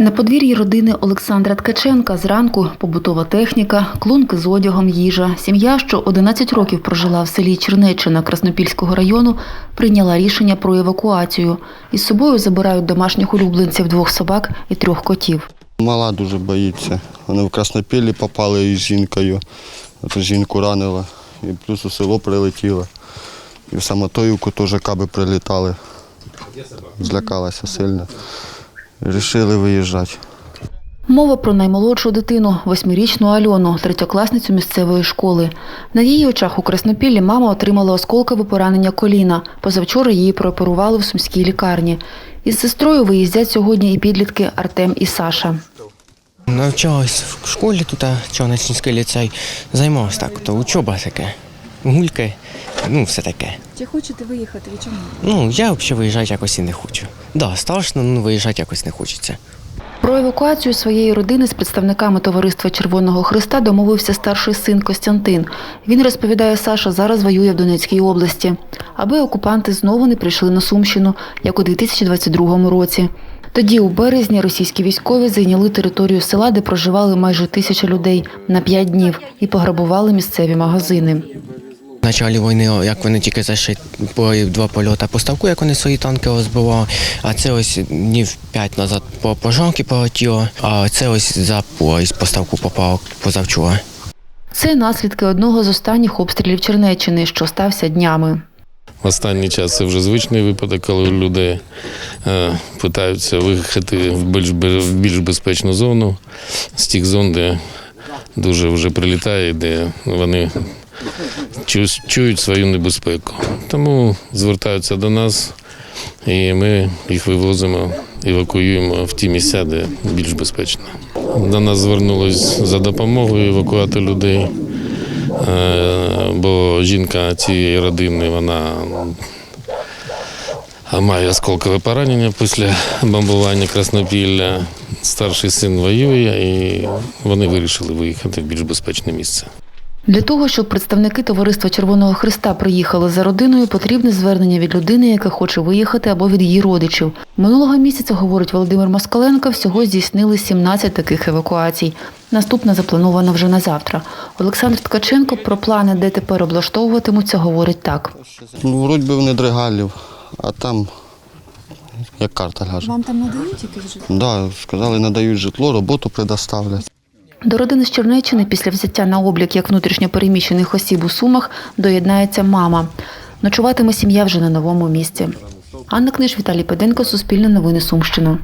На подвір'ї родини Олександра Ткаченка зранку побутова техніка, клунки з одягом, їжа. Сім'я, що 11 років прожила в селі Чернеччина Краснопільського району, прийняла рішення про евакуацію. Із собою забирають домашніх улюбленців двох собак і трьох котів. Мала дуже боїться. Вони в Краснопіллі попали із жінкою. Жінку ранила. І плюс у село прилетіло. І в Самотоївку теж каби прилітали. Злякалася сильно. Рішили виїжджати. Мова про наймолодшу дитину, восьмирічну Альону, третьокласницю місцевої школи. На її очах у Краснопіллі мама отримала осколкове поранення коліна. Позавчора її прооперували в сумській лікарні. Із сестрою виїздять сьогодні і підлітки Артем і Саша. Навчалась в школі тут, Чорночинський ліцей. Займався так, то учоба таке, гульки, ну все таке. Чи хочете виїхати? Ви чому? Ну, я взагалі виїжджати якось і не хочу. Да, страшно, ну виїжджати якось не хочеться. Про евакуацію своєї родини з представниками товариства Червоного Христа домовився старший син Костянтин. Він розповідає, Саша зараз воює в Донецькій області, аби окупанти знову не прийшли на Сумщину, як у 2022 році. Тоді, у березні, російські військові зайняли територію села, де проживали майже тисяча людей на п'ять днів і пограбували місцеві магазини. Началі війни, як вони тільки зайшли по два польоти поставку, як вони свої танки розбивали. А це ось днів п'ять назад по пожанки полетіло, а це ось за поїзд поставку попало позавчора. Це наслідки одного з останніх обстрілів Чернеччини, що стався днями. В останній час це вже звичний випадок, коли люди е, питаються виїхати в більш, в більш безпечну зону з тих зон, де дуже вже прилітає, де вони чують свою небезпеку. Тому звертаються до нас, і ми їх вивозимо, евакуюємо в ті місця, де більш безпечно. До нас звернулись за допомогою евакуати людей. Е, бо жінка цієї родини вона має осколкове поранення після бомбування Краснопілля. Старший син воює, і вони вирішили виїхати в більш безпечне місце. Для того, щоб представники товариства Червоного Христа приїхали за родиною, потрібне звернення від людини, яка хоче виїхати, або від її родичів. Минулого місяця, говорить Володимир Москаленко, всього здійснили 17 таких евакуацій. Наступна запланована вже на завтра. Олександр Ткаченко про плани, де тепер облаштовуватимуться, говорить так. Ну, вроді би в Недригалів, а там як карта ляже. Вам там надають якесь житло? Да, сказали, надають житло, роботу предоставлять. До родини з Чернеччини після взяття на облік як внутрішньопереміщених осіб у Сумах доєднається мама. Ночуватиме сім'я вже на новому місці. Анна Книж, Віталій Педенко, Суспільне новини Сумщина.